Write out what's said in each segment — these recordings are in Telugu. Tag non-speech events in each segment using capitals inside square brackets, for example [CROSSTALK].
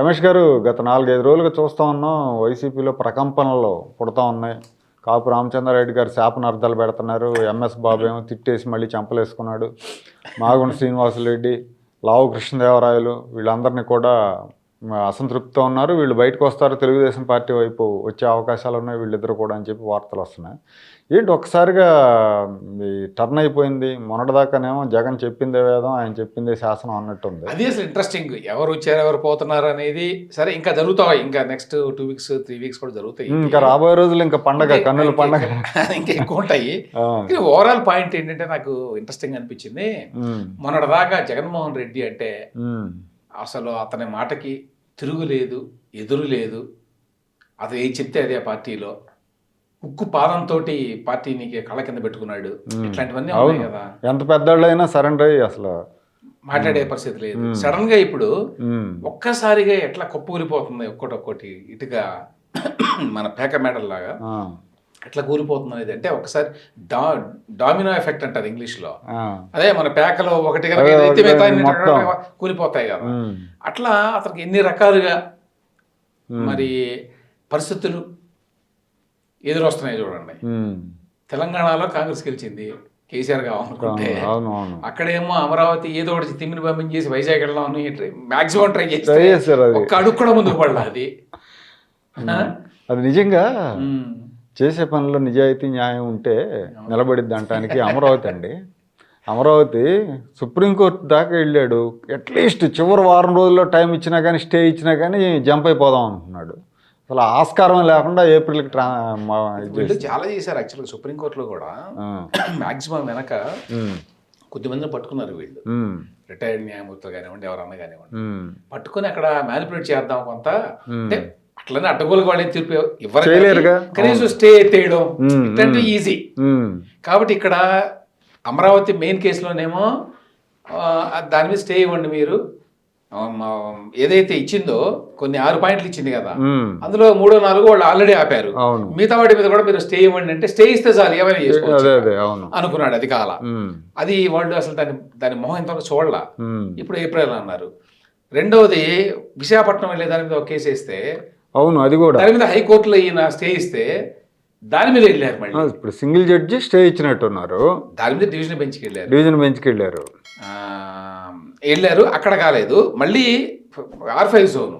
రమేష్ గారు గత నాలుగైదు రోజులుగా చూస్తూ ఉన్నాం. వైసీపీలో ప్రకంపనలు పుడతా ఉన్నాయి. కాపు రామచంద్రారెడ్డి గారు శాపన అర్థాలు పెడుతున్నారు. ఎంఎస్ బాబు ఏమో తిట్టేసి మళ్ళీ చంపలేసుకున్నాడు. మాగుండ శ్రీనివాసరెడ్డి లావు కృష్ణదేవరాయలు వీళ్ళందరినీ కూడా అసంతృప్తితో ఉన్నారు. వీళ్ళు బయటకు వస్తారు. తెలుగుదేశం పార్టీ వైపు వచ్చే అవకాశాలు ఉన్నాయి. వీళ్ళిద్దరు కూడా అని చెప్పి వార్తలు వస్తున్నాయి. ఏంటి ఒక్కసారిగా ఈ టర్న్ అయిపోయింది. మొన్నటిదాకానేమో జగన్ చెప్పిందే వేదం ఆయన చెప్పిందే శాసనం అన్నట్టుంది. అది అసలు ఇంట్రెస్టింగ్ ఎవరు వచ్చారు ఎవరు పోతున్నారు అనేది సరే ఇంకా జరుగుతాయి. ఇంకా next two weeks three weeks కూడా జరుగుతాయి. ఇంకా రాబోయే రోజులు ఇంకా పండగ కన్నుల పండగ. ఇంకా ఎక్కువ ఉంటాయి. ఓవరాల్ పాయింట్ ఏంటంటే నాకు ఇంట్రెస్టింగ్ అనిపించింది. మొన్నటిదాకా జగన్మోహన్ రెడ్డి అంటే అసలు అతని మాటకి తిరుగులేదు ఎదురు లేదు. అతను ఏం చెప్తే అదే పార్టీలో. ఉక్కు పాదంతో పార్టీని కళ్ళ కింద పెట్టుకున్నాడు. ఇట్లాంటివన్నీ ఉన్నాయి అవును. కదా. ఎంత పెద్దోళ్ళైనా సరెండర్ అయ్యి అసలు మాట్లాడే పరిస్థితి లేదు. సడన్గా ఇప్పుడు ఒక్కసారిగా ఎట్లా కుప్పకూలిపోతుంది ఒక్కటి ఒక్కటి ఇటుగా మన పేక మెడల్ లాగా ఆ, ఎట్లా కూలిపోతుంది అనేది అంటే ఒకసారి డా డామినో ఎఫెక్ట్ అంటారు ఇంగ్లీష్లో ఆ, అదే మన పేకలో ఒకటి. కూలిపోతాయి కదా. అట్లా అతనికి ఎన్ని రకాలుగా మరి పరిస్థితులు ఎదురొస్తున్నాయి చూడండి. తెలంగాణలో కాంగ్రెస్ గెలిచింది కేసీఆర్ కావాలనుకుంటే. అక్కడేమో అమరావతి ఏదో ఒకటి తిమ్మిని పంపించేసి వైజాగ్ వెళ్దామని మాక్సిమం ట్రై ట్రై చేస్తే చేశారు అది. ఒక్క అడుగు కూడా ముందుకు పడలా అది. నిజంగా. చేసే పనిలో నిజాయితీ న్యాయం ఉంటే నిలబడిద్ది అంటానికి అమరావతి అండి. అమరావతి సుప్రీంకోర్టు దాకా వెళ్ళాడు. అట్లీస్ట్ చివరి వారం రోజుల్లో టైం ఇచ్చినా కానీ స్టే ఇచ్చినా కానీ జంప్ అయిపోదాం అంటున్నాడు. అసలు ఆస్కారం లేకుండా ఏప్రిల్కి చాలా చేశారు యాక్చువల్గా సుప్రీంకోర్టులో కూడా. మాక్సిమం వెనక ఉమ్, కొద్దిమందిని పట్టుకున్నారు వీళ్ళు. రిటైర్డ్ న్యాయమూర్తులు కానివ్వండి ఎవరన్నా కానివ్వండి. పట్టుకొని అక్కడ మ్యానిపులేట్ చేద్దాం కొంత. అంటే అట్లనే అడ్డగోలుగా వాళ్ళే తీర్పు ఇవ్వరు కనీసం స్టే ఉమ్, ఇట్లాంటివి ఈజీ కాబట్టి ఇక్కడ అమరావతి మెయిన్ కేసులోనేమో దాని మీద స్టే ఇవ్వండి మీరు. ఏదైతే ఇచ్చిందో కొన్ని ఆరు పాయింట్లు ఇచ్చింది కదా. అందులో మూడో నాలుగు వాళ్ళు ఆల్రెడీ ఆపారు. మిగతా వాటి మీద కూడా మీరు స్టే ఇవ్వండి అంటే స్టే ఇస్తే చాలు ఏమైనా చేసుకోవచ్చు. అనుకున్నాడు అది కాల అది వాళ్ళు అసలు దాని దాని మొహం ఇంతవరకు చూడలా. ఇప్పుడు ఏప్రిల్ అన్నారు. రెండవది విశాఖపట్నం వెళ్ళే దాని మీద ఒక కేసు వేస్తే అవును అది కూడా. దాని మీద హైకోర్టులో ఈయన స్టే ఇస్తే దాని మీద వెళ్ళారు మళ్ళీ. ఇప్పుడు సింగిల్ జడ్జి స్టే ఇచ్చినట్టున్నారు. దాని మీద డివిజన్ బెంచ్కి వెళ్ళారు. డివిజన్ బెంచ్కి వెళ్ళారు. వెళ్ళారు అక్కడ కాలేదు. మళ్ళీ R five zone.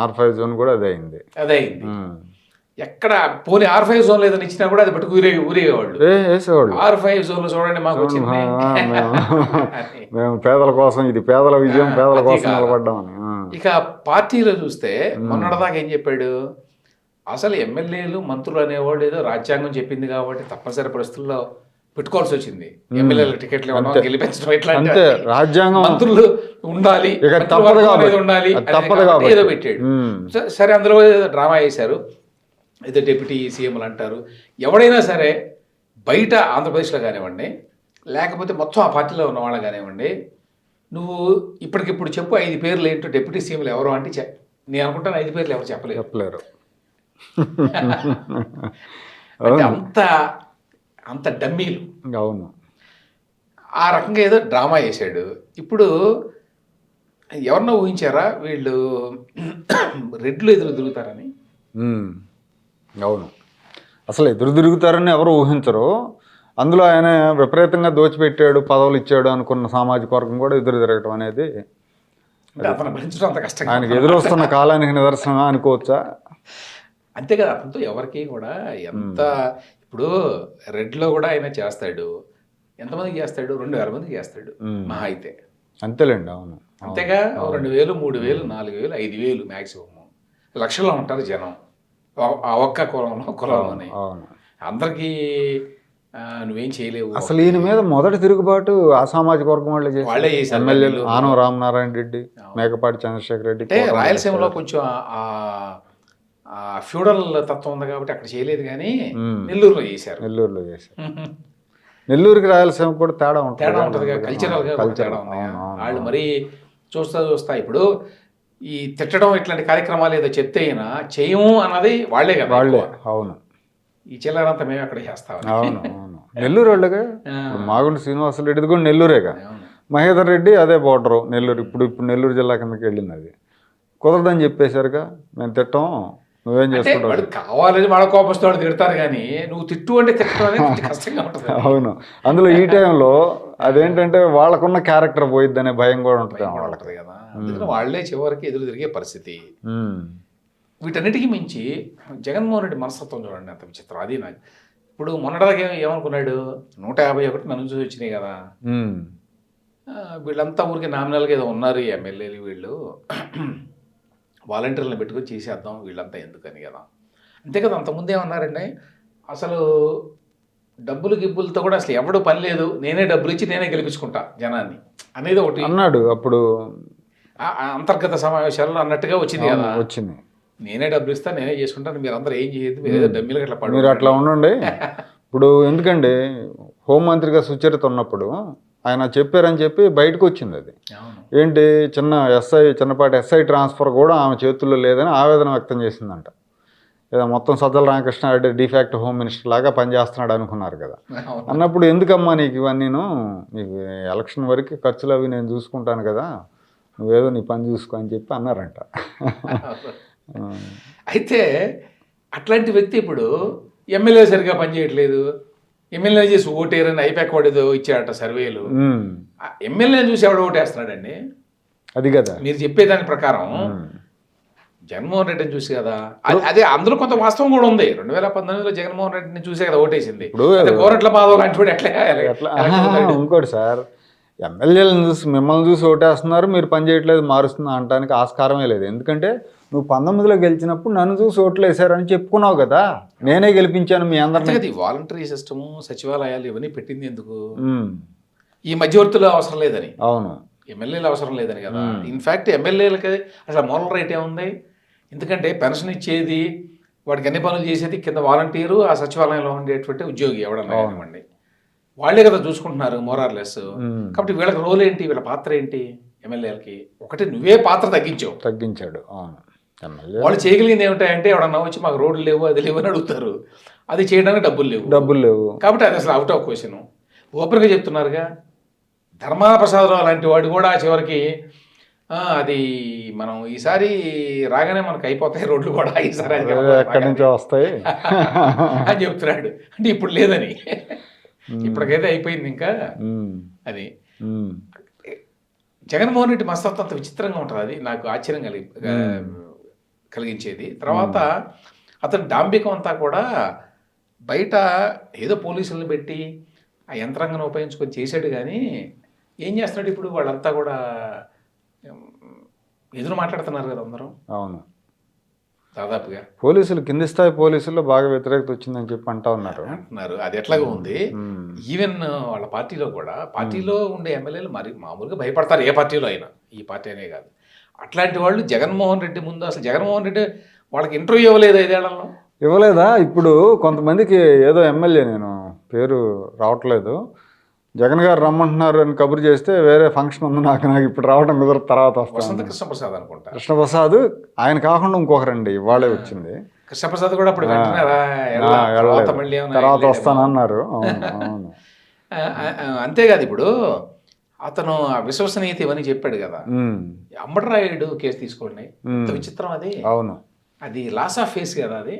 R five zone కూడా అదే అయింది. అదే అయింది. ఎక్కడ పోనీ ఆర్ ఫైవ్ జోన్ లేదని ఇచ్చినా కూడా అది పట్టుకు ఊరే వేసేవాళ్ళు. ఆర్ ఫైవ్ జోన్లో చూడండి మాకు వచ్చింది. [LAUGHS] [LAUGHS] మేము పేదల కోసం ఇది పేదల విజయం పేదల కోసం. నిలబడ్డామని. ఇక పార్టీలో చూస్తే మొన్నటిదాకా ఏం చెప్పాడు? అసలు ఎమ్మెల్యేలు మంత్రులు అనేవాళ్ళు ఏదో రాజ్యాంగం చెప్పింది కాబట్టి తప్పనిసరి పరిస్థితుల్లో పెట్టుకోవాల్సి వచ్చింది. ఎమ్మెల్యేల టికెట్లు గెలిపించడం అంతే. రాజ్యాంగం మంత్రులు ఉండాలి. ఉండాలి. ఏదో పెట్టాడు. సరే అందులో ఏదో డ్రామా వేశారు. ఏదో డిప్యూటీ సీఎంలు అంటారు. ఎవడైనా సరే బయట ఆంధ్రప్రదేశ్లో కానివ్వండి లేకపోతే మొత్తం ఆ పార్టీలో ఉన్న వాళ్ళు కానివ్వండి నువ్వు ఇప్పటికిప్పుడు చెప్పు ఐదు పేర్లు ఏంటో డిప్యూటీ సీఎంలు ఎవరు అంటే చె- నేను అనుకుంటాను ఐదు పేర్లు ఎవరు చెప్పలేరు. చెప్పలేరు. [LAUGHS] అంత అంత డమ్మీలు. అవును. ఆ రకంగా ఏదో డ్రామా వేశాడు ఇప్పుడు ఎవరన్నా ఊహించారా వీళ్ళు [CLEARS THROAT] రెడ్లు ఎదురు తిరుగుతారని. అవును. అసలు ఎదురు తిరుగుతారని ఎవరు ఊహించరు. అందులో ఆయన విపరీతంగా దోచిపెట్టాడు పదవులు ఇచ్చాడు అనుకున్న సామాజిక వర్గం కూడా ఎదురు తిరగటం అనేది ఆయనకి ఎదురొస్తున్న కాలానికి నిదర్శనం అనుకోవచ్చా? అంతే కదా అతనితో ఎవరికి కూడా ఎంత ఇప్పుడు రెడ్లో కూడా ఆయన చేస్తాడు ఎంతమందికి చేస్తాడు? రెండు వేల మందికి చేస్తాడు. మహా అయితే. అంతేలేండి అవును. అంతేగా రెండు వేలు మూడు వేలు నాలుగు వేలు ఐదు వేలు మ్యాక్సిమం లక్షల్లో ఉంటారు జనం. ఆ- ఒక్క కులంలో కులంలోనే అవును. అందరికీ నువ్వేం చేయలేవు. అసలు ఈయన మీద మొదటి తిరుగుబాటు ఆ సామాజిక వర్గం వాళ్ళే చేశారు. ఎమ్మెల్యేలు ఆనం రామనారాయణ రెడ్డి మేకపాటి చంద్రశేఖర్ రెడ్డి అంటే రాయలసీమలో కొంచెం ఫ్యూడల్ తత్వం ఉంది కాబట్టి అక్కడ చేయలేదు కానీ. నెల్లూరులో చేశారు. నెల్లూరులో చేశారు. నెల్లూరుకి రాయలసీమ కూడా తేడా ఉంటుంది. తేడా ఉంటుంది కల్చరల్ తేడా ఉంది. వాళ్ళు మరీ చూస్తా చూస్తా ఇప్పుడు ఈ తిట్టడం ఇట్లాంటి కార్యక్రమాలు ఏదో చెప్తే అయినా చేయము అన్నది వాళ్ళే కదా వాళ్ళే. అవును. ఈ చిల్లరంతా మేము అక్కడ అవును అవును. నెల్లూరు వాళ్ళగా? ఆ. ఇప్పుడు మాగుంట శ్రీనివాసరెడ్డిది కూడా నెల్లూరేగా. మహేందర్ రెడ్డి అదే బోర్డరు. నెల్లూరు ఇప్పుడు ఇప్పుడు నెల్లూరు జిల్లా కిందకి వెళ్ళింది అది. కుదరదని చెప్పేశారుగా? మేము తిట్టాం. నువ్వేం చేసుకుంటావు కావాలని వాళ్ళ కోపం వస్తే వాడు తిడతారు కానీ నువ్వు తిట్టు అంటే తిట్టడం కష్టంగా ఉంటుంది. అవును. అందులో ఈ టైంలో అదేంటంటే వాళ్ళకున్న క్యారెక్టర్ పోయిద్దనే భయం కూడా ఉంటుంది భయం కూడా వాళ్ళకి ఉంటుంది కదా. అందుకని వాళ్ళే చివరికి ఎదురు తిరిగే పరిస్థితి. వీటన్నిటికీ మించి జగన్మోహన్ రెడ్డి మనస్తత్వం చూడండి అంత విచిత్రం. అది నాకు ఇప్పుడు మొన్నటిదాకా ఏమనుకున్నాడు? నూట యాభై ఒకటి నన్ను చూసి వచ్చినాయి కదా. వీళ్ళంతా ఊరికి నామినల్గా ఏదో ఉన్నారు ఈ ఎమ్మెల్యేలు వీళ్ళు. వాలంటీర్లను పెట్టుకొని చేసేద్దాం వీళ్ళంతా ఎందుకని కదా. అంతే కదా అంతకుముందు ఏమన్నారండి అసలు డబ్బులు గిబ్బులతో కూడా అసలు ఎవడు పని లేదు నేనే డబ్బులు ఇచ్చి నేనే గెలిపించుకుంటా జనాన్ని అనేది ఒకటి. అన్నాడు అప్పుడు. అంతర్గత సమావేశాల్లో అన్నట్టుగా వచ్చింది కదా. వచ్చింది. నేనే డబ్బులు ఇస్తా నేనే చేసుకుంటాను మీరు అందరూ ఏం చేయొద్దు మీరు డమ్మీలు అట్లా పడు మీరు అట్లా ఉండండి. ఇప్పుడు ఎందుకండి హోంమంత్రిగా సుచరిత ఉన్నప్పుడు ఆయన చెప్పారని చెప్పి బయటకు వచ్చింది అది. ఏంటి? చిన్న ఎస్ఐ చిన్నపాటి ఎస్ఐ ట్రాన్స్ఫర్ కూడా ఆమె చేతుల్లో లేదని ఆవేదన వ్యక్తం చేసిందంట. ఏదో మొత్తం Sajjala Ramakrishnareddy de facto home minister లాగా పనిచేస్తున్నాడు అనుకున్నారు కదా. అన్నప్పుడు ఎందుకమ్మా నీకు ఇవన్నీను? నీకు ఎలక్షన్ వరకు ఖర్చులు అవి నేను చూసుకుంటాను కదా. నువ్వేదో నీ పని చూసుకో అని చెప్పి అన్నారంట. అయితే అట్లాంటి వ్యక్తి ఇప్పుడు ఎమ్మెల్యే సరిగా పనిచేయట్లేదు. ఎమ్మెల్యే చేసి ఓటేరని ఐపాక్ వాడేదో ఇచ్చాడట సర్వేలు. ఉమ్, ఎమ్మెల్యే చూసి ఎవడు ఓటేస్తున్నాడండి? అది కదా. మీరు చెప్పేదాని ప్రకారం జగన్మోహన్ రెడ్డిని చూసి కదా. అది- అదే అందులో కొంత వాస్తవం కూడా ఉంది. రెండు వేల పంతొమ్మిదిలో జగన్మోహన్ రెడ్డిని చూసే కదా ఓటేసింది. కోరట్ల మాధవ్ లాంటి ఎట్లా? ఇంకోటి సార్ ఎమ్మెల్యేలను చూసి మిమ్మల్ని చూసి ఓటేస్తున్నారు మీరు పని చేయట్లేదు మారుస్తున్నా అనడానికి ఆస్కారమే లేదు. ఎందుకంటే నువ్వు పంతొమ్మిదిలో గెలిచినప్పుడు నన్ను చూసి ఓట్లు వేశారని చెప్పుకున్నావు కదా. నేనే గెలిపించాను మీ అందరిని. వాలంటరీ సిస్టము సచివాలయాలు ఇవన్నీ పెట్టింది ఎందుకు? ఈ మధ్యవర్తులు అవసరం లేదని. అవును. ఎమ్మెల్యేలు అవసరం లేదని కదా. ఇన్ఫ్యాక్ట్ ఎమ్మెల్యేలకి అసలు మోరల్ రైట్ ఏముంది? ఎందుకంటే పెన్షన్ ఇచ్చేది వాడికి అన్ని పనులు చేసేది కింద వాలంటీరు ఆ సచివాలయంలో ఉండేటువంటి ఉద్యోగి ఎవడన్నా కానివ్వండి. వాళ్ళే కదా చూసుకుంటున్నారు మోరార్లెస్ కాబట్టి వీళ్ళకి రోల్ ఏంటి? వీళ్ళ పాత్ర ఏంటి? ఎమ్మెల్యేలకి. ఒకటి నువ్వే పాత్ర తగ్గించావు. తగ్గించాడు. అవును. వాళ్ళు చేయగలిగింది ఏమిటంటే ఎవడన్నా వచ్చి మాకు రోడ్లు లేవు అది లేవు అని అడుగుతారు. అది చేయడానికి డబ్బులు లేవు. డబ్బులు లేవు. కాబట్టి అది అసలు అవుట్ ఆఫ్ క్వశ్చన్ ఓపెన్గా చెప్తున్నారుగా ధర్మాన ప్రసాదరావు లాంటి వాడు కూడా చివరికి "ఆ, అది మనం ఈసారి రాగానే మనకు అయిపోతాయి రోడ్లు కూడా ఈసారి ఎక్కడి నుంచో వస్తాయి. [LAUGHS] అని చెప్తున్నాడు. అంటే ఇప్పుడు లేదని. ఇప్పటికైతే అయిపోయింది ఇంకా. అది. జగన్మోహన్ రెడ్డి మస్తత్వం అంత విచిత్రంగా ఉంటుంది. అది నాకు ఆశ్చర్యం కలిగి కలిగించేది. తర్వాత అతని డాంబికం అంతా కూడా బయట ఏదో పోలీసులను పెట్టి ఆ యంత్రాంగాన్ని ఉపయోగించుకొని చేశాడు కానీ ఏం చేస్తున్నాడు ఇప్పుడు? వాళ్ళంతా కూడా ఎదురు మాట్లాడుతున్నారు కదా అందరూ. అవును. దాదాపుగా. పోలీసులు కింది స్థాయి పోలీసుల్లో బాగా వ్యతిరేకత వచ్చిందని చెప్పి అంటా ఉన్నారు. అంటున్నారు. అది ఎట్లాగా ఉంది. ఈవెన్ వాళ్ళ పార్టీలో కూడా పార్టీలో ఉండే ఎమ్మెల్యేలు మరి మామూలుగా భయపడతారు ఏ పార్టీలో అయినా. ఈ పార్టీ అనే కాదు. అట్లాంటి వాళ్ళు జగన్మోహన్ రెడ్డి ముందు అసలు జగన్మోహన్ రెడ్డి వాళ్ళకి ఇంటర్వ్యూ ఇవ్వలేదు ఐదేళ్ళలో. ఇవ్వలేదా? ఇప్పుడు కొంతమందికి ఏదో ఎమ్మెల్యే నేను పేరు రావట్లేదు. జగన్ గారు రమ్మంటున్నారు అని కబురు చేస్తే వేరే ఫంక్షన్ ఉంది నాకు నాకు ఇప్పుడు రావడం కుదరదు తర్వాత వసంత వస్తాను కృష్ణప్రసాద్ అనుకుంటా. కృష్ణప్రసాద్ ఆయన కాకుండా ఇంకొకరండి ఇవాళే వచ్చింది. కృష్ణప్రసాద్ కూడా అప్పుడు తర్వాత. వస్తానన్నారు. అవును [LAUGHS] అంతేకాదు ఇప్పుడు అతను ఆ విశ్వసనీయత ఇవన్నీ చెప్పాడు కదా. అంబటరాయుడు కేసు తీసుకోండి. ఎంత విచిత్రం అది. అవును. అది లాస్ ఆఫ్ ఫేస్ కదా అది.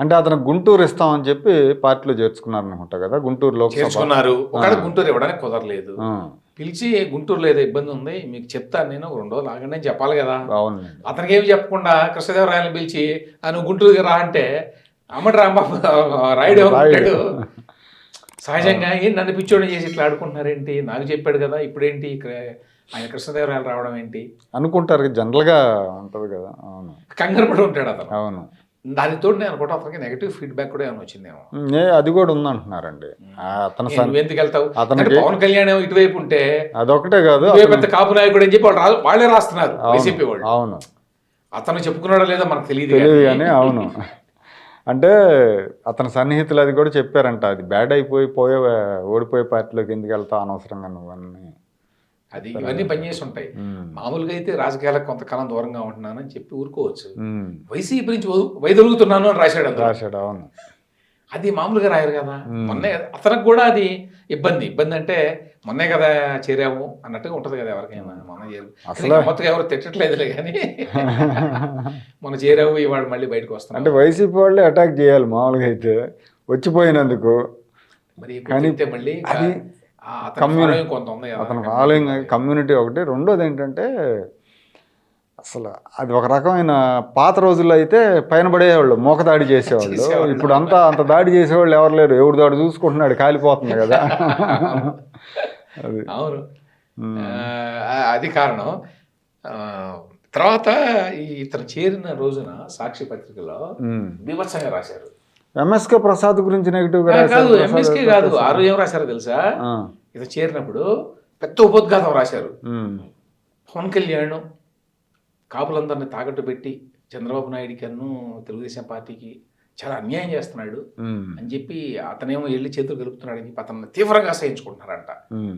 అంటే అతను గుంటూరు ఇస్తామని చెప్పి పార్టీలో చేర్చుకున్నారు అనుకుంటా కదా గుంటూరు లోక్సభ. చేర్చుకున్నారు. ఒకవేళ గుంటూరు ఇవ్వడానికి కుదరలేదు. పిలిచి గుంటూరులో ఏదో ఇబ్బంది ఉంది మీకు చెప్తాను నేను రెండు రోజులు ఆగండి అని చెప్పాలి కదా. అవునండి అతనికి ఏమి చెప్పకుండా కృష్ణదేవరాయలను పిలిచి "ఆ, నువ్వు గుంటూరుకి రా అంటే అమ్మటి రాంబాబు రాయుడు సహజంగా ఏం నన్ను పిచ్చోడిని చేసి ఇట్లా ఆడుకుంటున్నారేంటి? నాకు చెప్పాడు కదా ఇప్పుడేంటి? ఇక్కడ ఆయన కృష్ణదేవరాయలు రావడం ఏంటి? అనుకుంటారు జనరల్గా ఉంటుంది కదా అవును. కంగారు పడి ఉంటాడు అతను. అవును. దానితో నేను అనుకుంటా అతనికి నెగిటివ్ ఫీడ్బ్యాక్ కూడా ఏమైనా వచ్చిందేమో. అది కూడా ఉందంటున్నారండి. అతను ఎందుకు వెళ్తావు? అతనికి- పవన్ కళ్యాణ్ ఇటువైపు ఉంటే అదొకటే కాదు పెద్ద కాపు నాయకుడు అని చెప్పి వాళ్ళు వాళ్ళే రాస్తున్నారు వైసీపీ వాళ్ళు. అవును. అతను చెప్పుకున్నాడో లేదో మనకు తెలియదు. కానీ అవును. [LAUGHS] అంటే అతని సన్నిహితులు అది కూడా చెప్పారంట అది బ్యాడ్ అయిపోయి పోయే ఓడిపోయే పార్టీలోకి ఎందుకు వెళ్తావు అనవసరంగా నువ్వన్నీ అది ఇవన్నీ పనిచేసి ఉంటాయి మామూలుగా అయితే రాజకీయాలకు కొంతకాలం దూరంగా ఉంటున్నానని చెప్పి ఊరుకోవచ్చు. వైసీపీ నుంచి వదు- వైదొలుగుతున్నాను అని రాశాడు. రాశాడు అవును. అది మామూలుగా రాయరు కదా. మొన్నే అతనికి కూడా అది ఇబ్బంది. ఇబ్బంది అంటే మొన్నే కదా చేరాము అన్నట్టుగా ఉంటుంది కదా ఎవరికైనా. మొన్న చేరు అసలు- మొత్తగా ఎవరు తిట్టట్లేదులే కానీ. [LAUGHS] మొన్న చేరావు ఇవాళ మళ్ళీ బయటకు వస్తున్నాం అంటే వైసీపీ వాళ్ళే అటాక్ చేయాలి మామూలుగా అయితే. వచ్చిపోయినందుకు. మరి కానీ మళ్ళీ అది ఆ అతని కమ్యూని- following కొంత ఉంది. అతను ఫాలోయింగ్ కమ్యూనిటీ ఒకటి. రెండోది ఏంటంటే అసలు అది ఒక రకమైన పాత రోజుల్లో అయితే పైన పడేవాళ్ళు మోకదాడి చేసేవాళ్ళు. చేసేవాళ్ళు. ఇప్పుడు అంతా అంత దాడి చేసేవాళ్ళు ఎవరు లేరు. ఎవడు దాడి చూసుకుంటున్నాడు కాలిపోతుంది కదా. [LAUGHS] అది. అవును. అది కారణం. తర్వాత ఇతను చేరిన రోజున సాక్షి పత్రికలో. బీభత్సంగా రాశారు. ఎంఎస్కే ప్రసాద్ గురించి నెగిటివ్ కాదు ఎంఎస్కే కాదు ఆ రోజు ఏం రాశారో తెలుసా? ఇతను చేరినప్పుడు పెద్ద ఉపోద్ఘాతం రాశారు. పవన్ కళ్యాణ్ కాపులందరినీ తాకట్టు పెట్టి చంద్రబాబు నాయుడికి అన్ను తెలుగుదేశం పార్టీకి చాలా అన్యాయం చేస్తున్నాడు అని చెప్పి అతనేమో వెళ్ళి చేతులు కలుపుతున్నాడు అని చెప్పి అతన్ని తీవ్రంగా అసహించుకుంటున్నారంట. ఉమ్,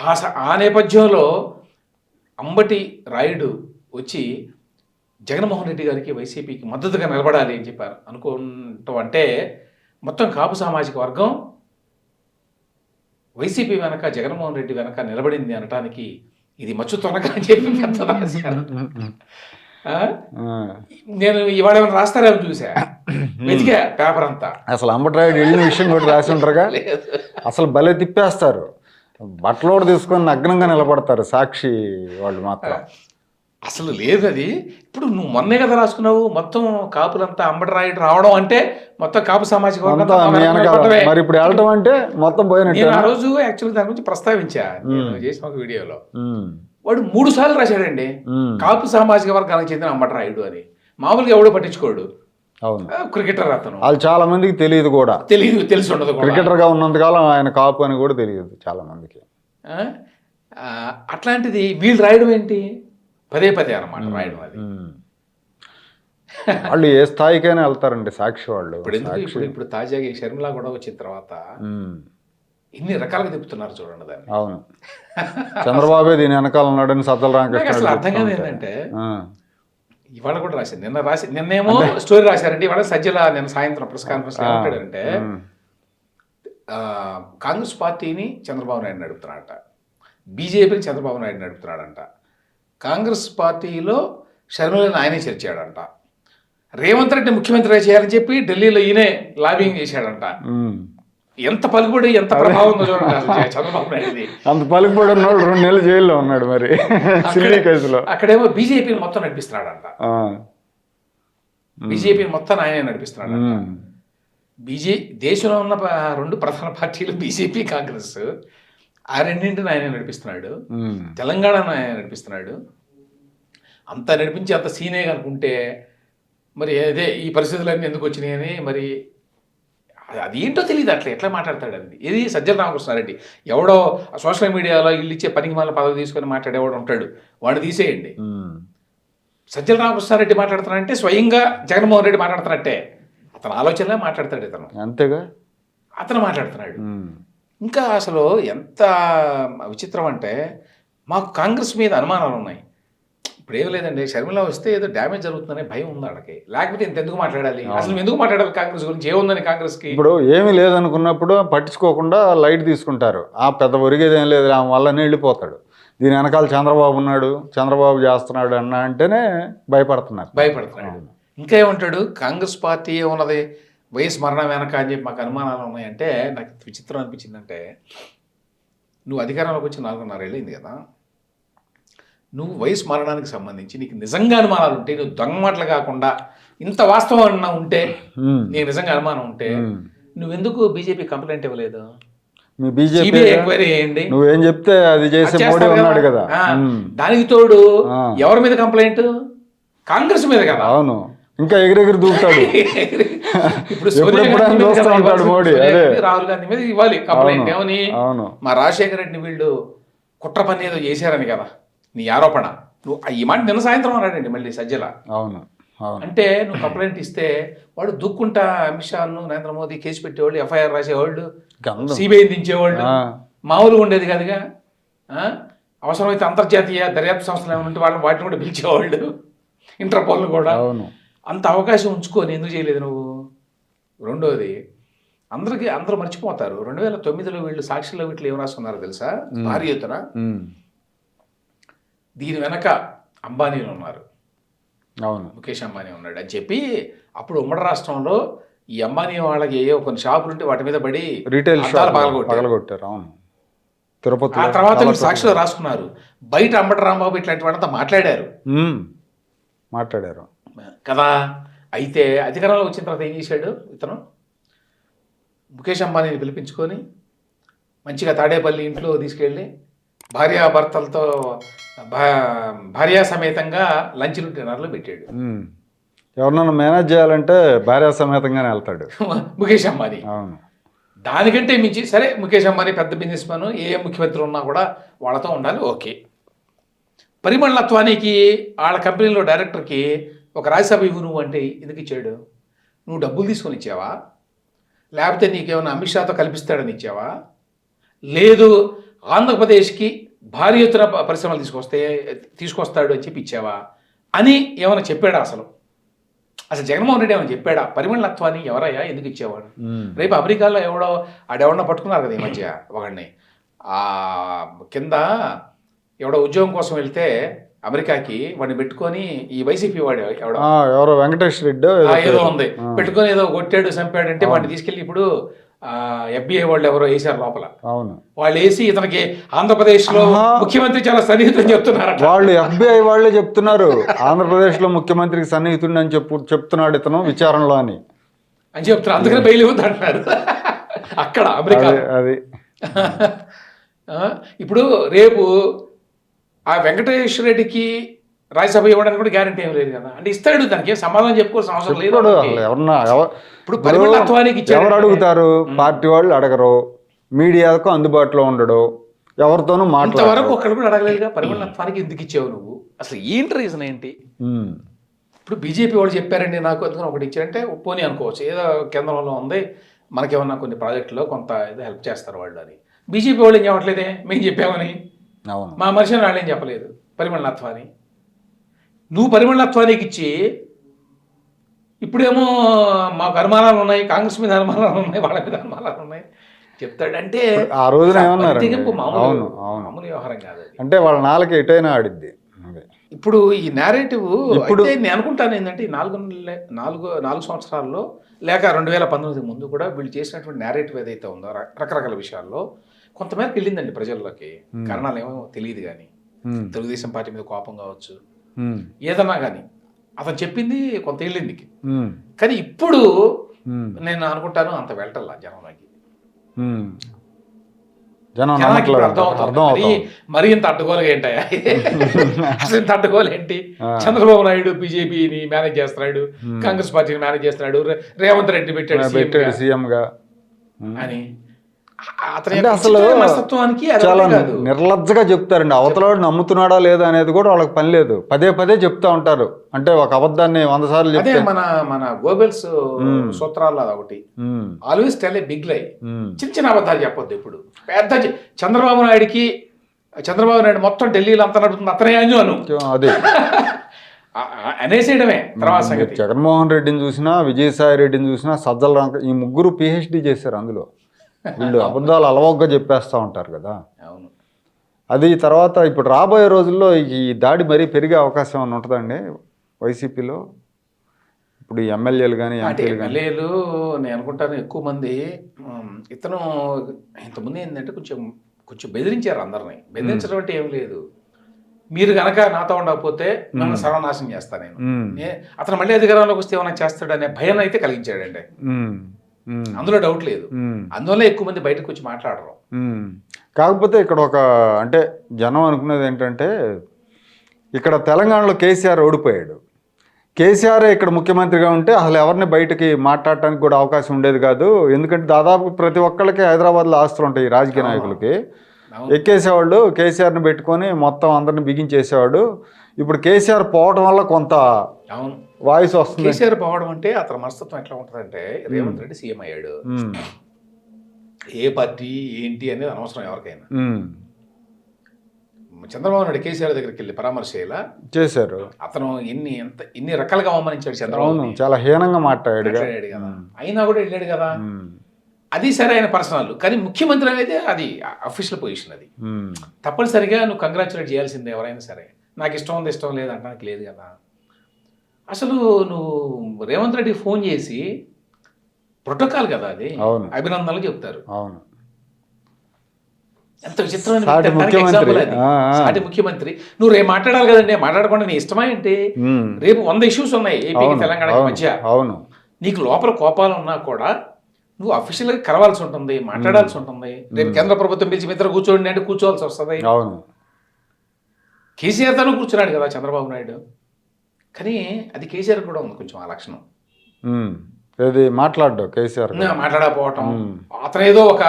ఆ స- ఆ నేపథ్యంలో అంబటి రాయుడు వచ్చి జగన్మోహన్ రెడ్డి గారికి వైసీపీకి మద్దతుగా నిలబడాలి అని చెప్పారు. అనుకుంటాం అంటే మొత్తం కాపు సామాజిక వర్గం వైసీపీ వెనక జగన్మోహన్ రెడ్డి వెనక నిలబడింది అనటానికి ఇది మచ్చు తొనక అని చెప్పి పెద్ద రాశారు. నేను ఇవాళ ఏమైనా రాస్తారేమో చూసా. వెతికా పేపర్ అంతా. అసలు అంబట్రాయుడు వెళ్ళిన విషయం కూడా రాసి ఉంటారుగా? అసలు భలే తిప్పేస్తారు. బట్టలోడు తీసుకొని నగ్నంగా నిలబడతారు సాక్షి వాళ్ళు మాత్రం. అసలు లేదు అది ఇప్పుడు నువ్వు మొన్నే కదా రాసుకున్నావు మొత్తం కాపులంతా అంబటి రాయుడు రావడం అంటే మొత్తం కాపు సామాజిక. మరి ఇప్పుడు వెళ్ళటం అంటే మొత్తం పోయినట్టు నేను ఆ రోజు యాక్చువల్లీ దాని గురించి ప్రస్తావించా. నేను. చేసిన ఒక వీడియోలో. వాడు మూడు సార్లు రాశాడండి. కాపు సామాజిక వర్గానికి చెందిన అంబటి రాయుడు అని. మామూలుగా ఎవడో పట్టించుకోడు. అవును. క్రికెటర్ అతను. వాళ్ళు చాలా మందికి తెలియదు కూడా. తెలియదు తెలిసి ఉండదు. క్రికెటర్గా ఉన్నంతకాలం ఆయన కాపు అని కూడా తెలియదు చాలా మందికి. అట్లాంటిది వీళ్ళు రాయడం ఏంటి? పదే పదే అన్నమాట రాయడం అది. వాళ్ళు ఏ స్థాయికైనా వెళ్తారండి సాక్షి వాళ్ళు ఇప్పుడు ఇప్పుడు ఇప్పుడు తాజాగా ఈ షర్మిల కూడా వచ్చిన తర్వాత. ఇన్ని రకాలుగా తిప్పుతున్నారు చూడండి దాన్ని అవును చంద్రబాబే దీని వెనకాల ఉన్నాడని నాకు రామకృష్ణ అసలు అర్థం కాదు. ఏంటంటే. ఇవాళ కూడా రాశారు నిన్న రాసి నిన్నేమో స్టోరీ రాశారంటే ఇవాళ సజ్జల నిన్న సాయంత్రం ప్రెస్ కాన్ఫరెన్స్ ఏమంటాడంటే. ఆ, కాంగ్రెస్ పార్టీని చంద్రబాబు నాయుడు నడుపుతున్నాడట బీజేపీని చంద్రబాబు నాయుడు నడుపుతున్నాడంట కాంగ్రెస్ పార్టీలో షర్మిలని ఆయనే చేర్చాడంట. రేవంత్ రెడ్డి ముఖ్యమంత్రి చేయాలని చెప్పి ఢిల్లీలో ఈయనే లాబింగ్ చేశాడంట. ఎంత పలుకుబడి ఎంత ప్రభావం చూడండి చంద్రబాబు నాయుడుది. అంత పలుకుబడి ఉన్నోడు రెండు నెలలు జైల్లో ఉన్నాడు మరి కేసులో. అక్కడేమో బీజేపీని మొత్తం నడిపిస్తున్నాడంట. ఆ. బీజేపీని మొత్తం ఆయనే నడిపిస్తున్నాడంట. ఉమ్. బీజే దేశంలో ఉన్న రెండు ప్రధాన పార్టీలు బీజేపీ కాంగ్రెస్. ఆ రెండింటిని ఆయన నడిపిస్తున్నాడు. తెలంగాణను ఆయన నడిపిస్తున్నాడు. అంత నడిపించి అంత సీనే కనుకుంటే మరి అదే ఈ పరిస్థితులన్నీ ఎందుకు వచ్చినాయని మరి అది- ఏంటో తెలియదు అట్లా ఎట్లా మాట్లాడతాడు అది ఇది సజ్జల రామకృష్ణారెడ్డి. ఎవడో సోషల్ మీడియాలో ఇల్లు ఇచ్చే పనికి మళ్ళీ పదవి తీసుకొని మాట్లాడేవాడు ఉంటాడు. వాడిని తీసేయండి. సజ్జల రామకృష్ణారెడ్డి మాట్లాడుతున్నాడంటే స్వయంగా జగన్మోహన్ రెడ్డి మాట్లాడుతున్నట్టే. అతను ఆలోచనలే మాట్లాడతాడు ఇతను. అంతేగా? అతను మాట్లాడుతున్నాడు. ఇంకా అసలు ఎంత విచిత్రం అంటే మాకు కాంగ్రెస్ మీద అనుమానాలు ఉన్నాయి. ఇప్పుడు ఏం లేదండి షర్మిల వస్తే ఏదో డ్యామేజ్ జరుగుతుందనే భయం ఉంది వాళ్ళకి లేకపోతే ఇంత ఎందుకు మాట్లాడాలి అసలు ఎందుకు మాట్లాడాలి కాంగ్రెస్ గురించి? ఏముందని కాంగ్రెస్కి? ఇప్పుడు ఏమీ లేదనుకున్నప్పుడు పట్టించుకోకుండా లైట్ తీసుకుంటారు. ఆ పెద్ద ఒరిగేది ఏం లేదు ఆమె వల్లనే వెళ్ళిపోతాడు దీని వెనకాల చంద్రబాబు ఉన్నాడు చంద్రబాబు చేస్తున్నాడు అన్న అంటేనే భయపడుతున్నారు. భయపడుతున్నాడు. ఇంకా ఏమంటాడు కాంగ్రెస్ పార్టీ ఉన్నది వయసు మరణం వెనక అని చెప్పి మాకు అనుమానాలు ఉన్నాయంటే నాకు విచిత్రం అనిపించిందంటే నువ్వు అధికారంలోకి వచ్చి నాలుగున్నర ఏళ్ళైంది కదా నువ్వు వయసు మరణానికి సంబంధించి నీకు నిజంగా అనుమానాలు ఉంటే నువ్వు దొంగ మాటలు కాకుండా ఇంత వాస్తవం అన్నా ఉంటే. నీకు నిజంగా అనుమానం ఉంటే. నువ్వెందుకు బీజేపీ కంప్లైంట్ ఇవ్వలేదు బీజేపీ ఎంక్వైరీ చేయండి నువ్వేం చెప్తే అది చేసే అది మోడీ చేస్తారు ఉన్నాడు కదా. దానికి తోడు. ఎవరి మీద కంప్లైంట్ కాంగ్రెస్ మీద కదా అవును ఇంకా ఎగిరెగిరి దూకుతాడు. ఇప్పుడు ఉంటాడు. మోడీ, అదే. రాహుల్ గాంధీ మీద ఇవ్వాలి. కంప్లైంట్. ఏమని అవును. మా రాజశేఖర రెడ్డి వీళ్ళు కుట్ర పని ఏదో చేశారని కదా. నీ ఆరోపణ. నువ్వు ఈ మాట నిన్న సాయంత్రం అన్నాడండి మళ్ళీ సజ్జల. అవును అంటే నువ్వు కంప్లైంట్ ఇస్తే వాడు దుక్కుంటా అమిత్ షాను నరేంద్ర మోదీ కేసు పెట్టేవాళ్ళు ఎఫ్ఐఆర్ రాసేవాళ్ళు సిబిఐ దించేవాళ్ళు. మామూలుగా ఉండేది కదుగా. ఆ? అవసరమైతే అంతర్జాతీయ దర్యాప్తు సంస్థలు ఏమైనా ఉంటే వాళ్ళని వాటిని కూడా పిలిచేవాళ్ళు. ఇంటర్పోల్ని కూడా. అవును. అంత అవకాశం ఉంచుకొని ఎందుకు చేయలేదు నువ్వు? రెండోది అందరికి అందరూ మర్చిపోతారు. రెండు వేల తొమ్మిదిలో వీళ్ళు సాక్షిలో వీటిలో ఏం రాసుకున్నారో తెలుసా? భారీ ఎత్తున. దీని వెనక అంబానీలు ఉన్నారు. అవును. ముఖేష్ అంబానీ ఉన్నాడు. అని చెప్పి అప్పుడు ఉమ్మడి రాష్ట్రంలో ఈ అంబానీ వాళ్ళకి ఏవో కొన్ని షాపులు ఉంటే వాటి మీద పడి రీటైల్ పగలగొట్టారు. పగలగొట్టారు అవును. తిరుపతి ఆ తర్వాత వీళ్ళు సాక్షిలో రాసుకున్నారు. బయట అంబటి రాంబాబు ఇట్లాంటి వాళ్ళంతా మాట్లాడారు. మాట్లాడారు. కదా? అయితే అధికారంలో వచ్చిన తర్వాత ఏం చేశాడు ఇతను? ముఖేష్ అంబానీని పిలిపించుకొని మంచిగా తాడేపల్లి ఇంట్లో తీసుకెళ్ళి భార్యాభర్తలతో భార్యా సమేతంగా లంచ్లు డిన్నర్లు పెట్టాడు. ఎవరినైనా మేనేజ్ చేయాలంటే భార్య సమేతంగానే వెళ్తాడు. [LAUGHS] ముఖేష్ అంబానీ. అవును. దానికంటే మించి సరే ముఖేష్ అంబానీ పెద్ద బిజినెస్ మ్యాన్ ఏ ఏ ముఖ్యమంత్రి ఉన్నా కూడా వాళ్ళతో ఉండాలి ఓకే. పరిమళత్వానికి వాళ్ళ కంపెనీలో డైరెక్టర్కి ఒక రాజ్యసభ ఇవ్వు నువ్వు అంటే ఎందుకు ఇచ్చాడు? నువ్వు డబ్బులు తీసుకొని ఇచ్చావా? లేకపోతే నీకేమైనా అమిత్ షాతో కల్పిస్తాడని ఇచ్చావా? లేదు ఆంధ్రప్రదేశ్కి భారీ ఎత్తున పరిశ్రమలు తీసుకొస్తే తీసుకొస్తాడు అని చెప్పి ఇచ్చావా? అని ఏమైనా చెప్పాడా అసలు? అసలు జగన్మోహన్ రెడ్డి ఏమైనా చెప్పాడా? పరిమళత్వాన్ని ఎవరయ్యా? ఎందుకు ఇచ్చేవాడు. రేపు అమెరికాలో ఎవడో ఆడెవడో పట్టుకున్నారు కదా ఈ మధ్య ఒకడిని. కింద ఎవడో ఉద్యోగం కోసం వెళ్తే అమెరికాకి వాడిని పెట్టుకొని ఈ వైసీపీ వాడు ఎవరో వెంకటేష్ రెడ్డి ఏదో ఉంది. పెట్టుకొని ఏదో కొట్టాడు చంపాడు అంటే వాడిని తీసుకెళ్ళి ఇప్పుడు ఎఫ్బిఐ వాళ్ళు ఎవరో వేసారు లోపల. అవును. వాళ్ళు వేసి ఇతనికి ఆంధ్రప్రదేశ్లో. ముఖ్యమంత్రి చాలా సన్నిహితం చెప్తున్నారట. వాళ్ళు ఎఫ్బిఐ వాళ్ళే చెప్తున్నారు. ఆంధ్రప్రదేశ్లో ముఖ్యమంత్రికి సన్నిహితుడిని అని చెప్పు చెప్తున్నాడు ఇతను విచారణలో అని. అని చెప్తున్నారు. అందుకని బయలు అంటున్నారు అక్కడ అమెరికా. అది అది. ఆ, ఇప్పుడు రేపు ఆ వెంకటేశ్వర రెడ్డికి రాజ్యసభ ఇవ్వడానికి కూడా గ్యారంటీ ఏం లేదు కదా. అంటే ఇస్తాడు దానికి ఏం సమాధానం చెప్పుకోవాల్సిన అవసరం లేదు ఎవరన్నా ఎవ- ఇప్పుడు పరిమళత్వానికి ఎవరు అడుగుతారు? పార్టీ వాళ్ళు అడగరు. మీడియాకు అందుబాటులో ఉండడు. ఎవరితోనూ ఇంతవరకు మాట్లాడరు ఒక్కడు కూడా అడగలేదుగా. పరిమళత్వానికి ఎందుకు ఇచ్చావు నువ్వు? అసలు ఏంటి రీజన్ ఏంటి. ఇప్పుడు బీజేపీ వాళ్ళు చెప్పారండి నాకు అందుకని ఒకటి ఇచ్చారంటే పోనీ అనుకోవచ్చు. ఏదో కేంద్రంలో ఉంది మనకేమన్నా కొన్ని ప్రాజెక్టులో కొంత ఏదో హెల్ప్ చేస్తారు వాళ్ళు అని. బీజేపీ వాళ్ళు ఏం చెప్పట్లేదే? మేము చెప్పామని. మా మనిషిని వాళ్ళు చెప్పలేదు. పరిమళత్వాన్ని నువ్వు పరిమళత్వానికి ఇచ్చి ఇప్పుడేమో మాకు అనుమానాలు ఉన్నాయి కాంగ్రెస్ మీద అనుమానాలు ఉన్నాయి వాళ్ళ మీద అనుమానాలు ఉన్నాయి. చెప్తాడంటే ఆ రోజున ఏమన్నారు అవును అవును. మామూలు వ్యవహారం కాదు అంటే వాళ్ళ నాలుగు ఎటైనా ఆడిద్ది. ఇప్పుడు ఈ నేరేటివ్ ఇప్పుడు- నేను అనుకుంటాను ఏంటంటే ఈ నాలుగు నాలుగు నాలుగు సంవత్సరాల్లో లేక రెండు వేల పంతొమ్మిది ముందు కూడా వీళ్ళు చేసినటువంటి నేరేటివ్ ఏదైతే ఉందో రకరకాల విషయాల్లో కొంతమేరకు వెళ్ళిందండి ప్రజల్లోకి. కారణాలు ఏమో తెలియదు కానీ. తెలుగుదేశం పార్టీ మీద కోపం కావచ్చు. ఏదన్నా కానీ అతను చెప్పింది కొంత వెళ్ళింది. కానీ ఇప్పుడు. నేను అనుకుంటాను అంత వెళ్ళటల్లా జనంలోకి. మరి ఇంత అడ్డుగోలుగా ఏంటయ్యా [LAUGHS] అసలు ఇంత అడ్డుగోలు ఏంటి. చంద్రబాబు నాయుడు బీజేపీని మేనేజ్ చేస్తున్నాడు. కాంగ్రెస్ పార్టీని మేనేజ్ చేస్తున్నాడు. రేవంత్ రెడ్డి పెట్టాడు సీఎం పెట్టాడు సీఎం గా. అని. అతని అసలు మనస్తత్వానికి చాలా నిర్లజ్జగా చెప్తారండి. అవతలవాడు నమ్ముతున్నాడా లేదా అనేది కూడా వాళ్ళకి పని లేదు. పదే పదే చెప్తా ఉంటారు. అంటే ఒక అబద్ధాన్ని వంద సార్లు అదే చెప్తే. మన మన గోబెల్స్ సూత్రాల్లో ఒకటి. ఆల్వేస్ టెల్ ఏ బిగ్ లై. చిన్న చిన్న అబద్ధాలు చెప్పొద్దు ఇప్పుడు పెద్ద చంద్రబాబు నాయుడికి చంద్రబాబు నాయుడు మొత్తం ఢిల్లీలో అంతా నడుపుతుంది. అతనే అను అది. అనేసేయడమే తర్వాత సంగతి. జగన్మోహన్ రెడ్డిని చూసినా విజయసాయి రెడ్డిని చూసినా సజ్జల రాంక ఈ ముగ్గురు పిహెచ్డి చేశారు అందులో. వీళ్ళు అబద్ధాలు అలవగ్గా చెప్పేస్తూ ఉంటారు కదా. అవును. అది తర్వాత ఇప్పుడు రాబోయే రోజుల్లో ఈ దాడి మరీ పెరిగే అవకాశం ఏమైనా ఉంటుందండి వైసీపీలో? ఇప్పుడు ఎమ్మెల్యేలు కానీ ఎమ్మెల్యేలు నేను అనుకుంటాను ఎక్కువ మంది ఇతను ఇంతకుముందు ఏంటంటే కొంచెం కొంచెం బెదిరించారు అందరిని. బెదిరించడం అంటే ఏం లేదు. మీరు గనక నాతో ఉండకపోతే నన్ను సర్వనాశనం చేస్తాను నేను. అతను మళ్ళీ అధికారంలోకి వస్తే ఏమైనా చేస్తాడనే భయం అయితే కలిగించాడండి. అందులో డౌట్ లేదు. అందువల్ల ఎక్కువ మంది బయటకు వచ్చి మాట్లాడరు. కాకపోతే ఇక్కడ ఒక అంటే జనం అనుకునేది ఏంటంటే ఇక్కడ తెలంగాణలో కేసీఆర్ ఓడిపోయాడు. కేసీఆర్ ఇక్కడ ముఖ్యమంత్రిగా ఉంటే అసలు ఎవరిని బయటకి మాట్లాడటానికి కూడా అవకాశం ఉండేది కాదు. ఎందుకంటే దాదాపు ప్రతి ఒక్కళ్ళకి హైదరాబాద్లో ఆస్తులు ఉంటాయి ఈ రాజకీయ నాయకులకి. ఎక్కేసేవాళ్ళు కేసీఆర్ని పెట్టుకొని మొత్తం అందరిని బిగించేసేవాడు. ఇప్పుడు కేసీఆర్ పోవడం వల్ల కొంత అవును. వాయిస్ వస్తుంది. కేసీఆర్ పోవడం అంటే అతని మనస్తత్వం ఎట్లా ఉంటుందంటే రేవంత్ రెడ్డి సీఎం అయ్యాడు. ఏ పార్టీ ఏంటి అనేది అనవసరం ఎవరికైనా. చంద్రబాబు నాయుడు కేసీఆర్ దగ్గరికి వెళ్ళి పరామర్శ చేయాలా? చేశారు. అతను ఎన్ని ఎంత ఎన్ని రకాలుగా అవమానించాడు చంద్రబాబు చాలా హీనంగా మాట్లాడాడు కదా. అయినా కూడా వెళ్ళాడు కదా. అది సరే ఆయన పర్సనల్ కానీ ముఖ్యమంత్రి అనేది అది అఫీషియల్ పొజిషన్ అది. తప్పనిసరిగా నువ్వు కంగ్రాచులేట్ చేయాల్సిందే ఎవరైనా సరే. నాకు ఇష్టం ఉంది ఇష్టం లేదు అనడానికి లేదు కదా. అసలు నువ్వు రేవంత్ రెడ్డి ఫోన్ చేసి ప్రోటోకాల్ కదా అది. అభినందనలు చెప్తారు. అవును. ఎంత విచిత్రమైన ముఖ్యమంత్రి. నువ్వు రేపు మాట్లాడాలి కదండి మాట్లాడకుండా నీ ఇష్టమా ఏంటి. రేపు వంద ఇష్యూస్ ఉన్నాయి ఏపీకి అవును తెలంగాణకి మధ్య. అవును. నీకు లోపల కోపాలు ఉన్నా కూడా నువ్వు అఫీషియల్గా కలవాల్సి ఉంటుంది మాట్లాడాల్సి ఉంటుంది. రేపు కేంద్ర ప్రభుత్వం పిలిచి మిత్ర కూర్చోండి అంటే కూర్చోవాల్సి వస్తుంది. అవును. కేసీఆర్ తను కూర్చున్నాడు కదా చంద్రబాబు నాయుడు. కానీ అది కేసీఆర్ కూడా ఉంది కొంచెం ఆ లక్షణం. ఉమ్. ఏది మాట్లాడ్డు కేసీఆర్ మాట్లాడకపోవటం. మ్మ్. అతనేదో ఒక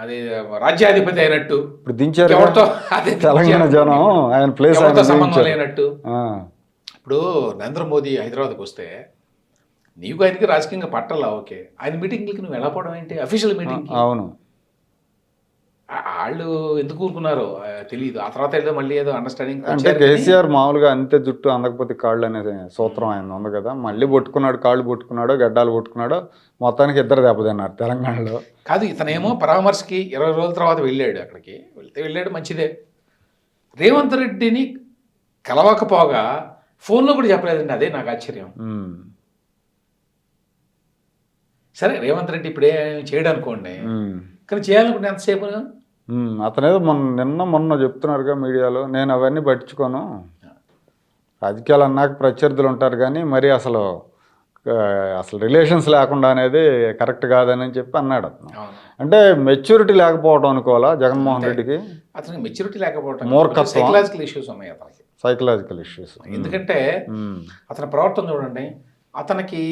అది రాజ్యాధిపతి అయినట్టు. ఇప్పుడు దించారు ఎవరితో అదే తెలంగాణ జనం ఆయన ప్లేస్ సంబంధం. లేనట్టు. ఇప్పుడు నరేంద్ర మోదీ హైదరాబాద్కి వస్తే నీకు ఆయనకి రాజకీయంగా పట్టాలా ఓకే. ఆయన మీటింగ్లకి నువ్వు ఎలా పోవడం ఏంటి అఫీషియల్ మీటింగ్ అవును. వాళ్ళు ఎందుకు ఊరుకున్నారో తెలియదు ఆ తర్వాత ఏదో మళ్ళీ ఏదో అండర్స్టాండింగ్ అంటే కేసీఆర్ మామూలుగా అంతే జుట్టు అందకపోతే కాళ్ళు అనే సూత్రం ఆయన ఉంది కదా. మళ్ళీ పట్టుకున్నాడు కాళ్ళు పట్టుకున్నాడు గడ్డాలు పట్టుకున్నాడు మొత్తానికి ఇద్దరు దెబ్బతిన్నారు తెలంగాణలో. కాదు ఇతనేమో పరామర్శకి ఇరవై రోజుల తర్వాత వెళ్ళాడు అక్కడికి. వెళ్తే వెళ్ళాడు మంచిదే. రేవంత్ రెడ్డిని కలవకపోగా ఫోన్లో కూడా చెప్పలేదండి అదే నాకు ఆశ్చర్యం. సరే రేవంత్ రెడ్డి ఇప్పుడే చేయడం అనుకోండి. కానీ చేయాలనుకుంటే ఎంతసేపు. అతనేదో మొన్న నిన్న మొన్న చెప్తున్నారుగా మీడియాలో నేను అవన్నీ పట్టించుకోను. రాజకీయాలు అన్నాక ప్రత్యర్థులు ఉంటారు కానీ మరి అసలు అసలు రిలేషన్స్ లేకుండా అనేది కరెక్ట్ కాదని చెప్పి అన్నాడు అంటే మెచ్యూరిటీ లేకపోవడం అనుకోవాలా జగన్మోహన్ రెడ్డికి? అతనికి మెచ్యూరిటీ మూర్ఖత్వం. సైకలాజికల్ ఇష్యూస్ ఉన్నాయి అతనికి. సైకలాజికల్ ఇష్యూస్ ఎందుకంటే అతని ప్రవర్తన చూడండి. అతనికి